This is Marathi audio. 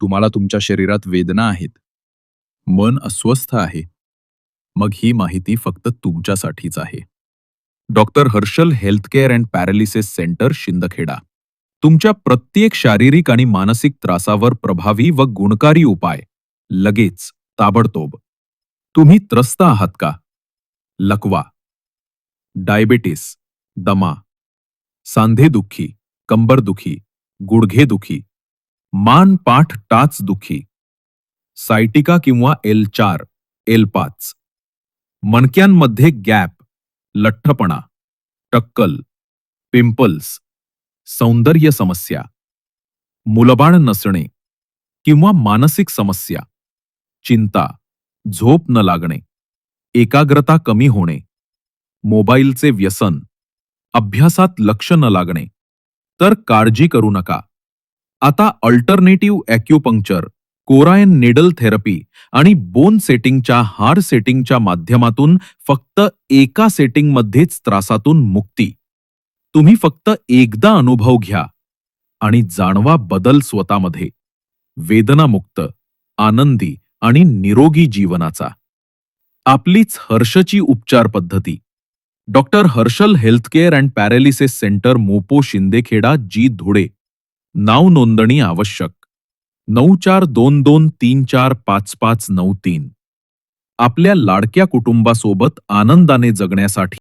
तुम्हाला तुमच्या शरीरात वेदना आहेत. मन अस्वस्थ आहे. मग ही माहिती फक्त तुमच्यासाठीच आहे. Doctor Harshal healthcare and paralysis centre Shindkheda. तुमच्या प्रत्येक शारीरिक आणि मानसिक त्रासावर प्रभावी व गुणकारी उपाय. लगेच. ताबडतोब. तुम्ही त्रस्त आहात का? लकवा. डायबेटीस. दमा. सांधेदुखी. कंबरदुखी. गुडघेदुखी. मान पाठ टाच दुखी. सायटिका किंवा एल चार एल पाच. मणक्यांमध्ये गॅप लठ्ठपणा टक्कल पिंपल्स सौंदर्य समस्या मुलबाळ नसणे किंवा मानसिक समस्या चिंता झोप न लागणे एकाग्रता कमी होणे मोबाईलचे व्यसन अभ्यासात लक्ष न लागणे तर काळजी करू नका. आता alternative acupuncture Korean needle therapy आणि बोन सेटिंगच्या हार सेटिंगच्या माध्यमातून फक्त एका सेटिंगमध्येच त्रासातून मुक्ती. तुम्ही फक्त एकदा अनुभव घ्या आणि जाणवा बदल स्वतःमध्ये. वेदनामुक्त आनंदी आणि निरोगी जीवनाचा. आपलीच हर्षची उपचार पद्धती. Doctor Harshal healthcare and paralysis centre मोपो Shindkheda जी धुळे. नाव नोंदणी आवश्यक. नऊ चार दोन दोन तीन चार पाच पाच नऊ तीन. आपल्या लाडक्या कुटुंबासोबत आनंदाने जगण्यासाठी